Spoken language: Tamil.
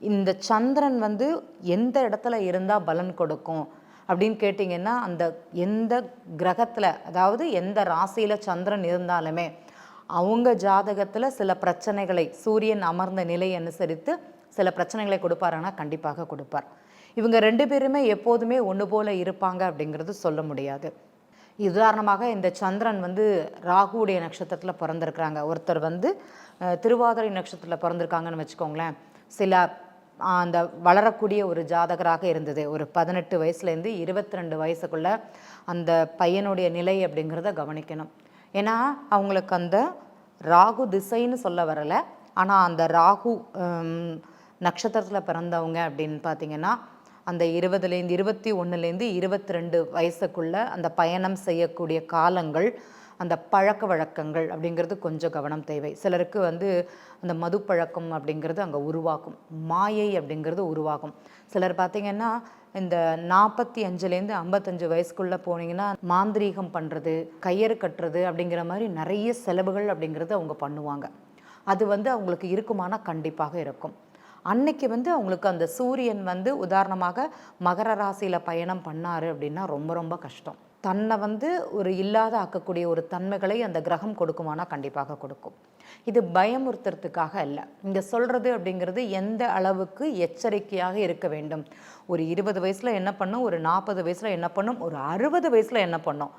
இந்த சந்திரன் வந்து எந்த இடத்துல இருந்தால் பலன் கொடுக்கும்? அப்படின்னு கேட்டிங்கன்னா அந்த எந்த கிரகத்தில் அதாவது எந்த ராசியில் சந்திரன் இருந்தாலுமே அவங்க ஜாதகத்தில் சில பிரச்சனைகளை சூரியன் அமர்ந்த நிலை அனுசரித்து சில பிரச்சனைகளை கொடுப்பாருன்னா கண்டிப்பாக கொடுப்பார். இவங்க ரெண்டு பேருமே எப்போதுமே ஒன்று போல் இருப்பாங்க அப்படிங்கிறது சொல்ல முடியாது. உதாரணமாக இந்த சந்திரன் வந்து ராகுவுடைய நட்சத்திரத்தில் பிறந்திருக்கிறாங்க. ஒருத்தர் வந்து திருவாதிரை நட்சத்திரத்தில் பிறந்திருக்காங்கன்னு வச்சுக்கோங்களேன். சில அந்த வளரக்கூடிய ஒரு ஜாதகராக இருந்தது. ஒரு பதினெட்டு வயசுலேருந்து இருபத்தி ரெண்டு வயசுக்குள்ள அந்த பையனுடைய நிலை அப்படிங்கிறத கவனிக்கணும். ஏன்னா அவங்களுக்கு அந்த ராகு திசைன்னு சொல்ல வரலை. ஆனால் அந்த ராகு நட்சத்திரத்தில் பிறந்தவங்க அப்படின்னு பார்த்தீங்கன்னா அந்த இருபதுலேருந்து இருபத்தி ஒன்றுலேருந்து இருபத்தி ரெண்டு வயசுக்குள்ள அந்த பயணம் செய்யக்கூடிய காலங்கள் அந்த பழக்க வழக்கங்கள் அப்படிங்கிறது கொஞ்சம் கவனம் தேவை. சிலருக்கு வந்து அந்த மது பழக்கம் அப்படிங்கிறது அங்கே உருவாகும். மாயை அப்படிங்கிறது உருவாகும். சிலர் பார்த்தீங்கன்னா இந்த நாற்பத்தி அஞ்சுலேருந்து ஐம்பத்தஞ்சு வயசுக்குள்ளே போனீங்கன்னா மாந்திரீகம் பண்ணுறது கையறு கட்டுறது அப்படிங்கிற மாதிரி நிறைய செலவுகள் அப்படிங்கிறது அவங்க பண்ணுவாங்க. அது வந்து அவங்களுக்கு இருக்குமானா கண்டிப்பாக இருக்கும். அன்னைக்கு வந்து அவங்களுக்கு அந்த சூரியன் வந்து உதாரணமாக மகர ராசியில் பயணம் பண்ணார் அப்படின்னா ரொம்ப ரொம்ப கஷ்டம். தன்னை வந்து ஒரு இல்லாத ஆக்கக்கூடிய ஒரு தன்மைகளை அந்த கிரகம் கொடுக்குமானா கண்டிப்பாக கொடுக்கும். இது பயமுறுத்துறதுக்காக அல்ல. இங்கே சொல்கிறது அப்படிங்கிறது எந்த அளவுக்கு எச்சரிக்கையாக இருக்க வேண்டும்? ஒரு இருபது வயசில் என்ன பண்ணும்? ஒரு நாற்பது வயசில் என்ன பண்ணும்? ஒரு அறுபது வயசில் என்ன பண்ணும்?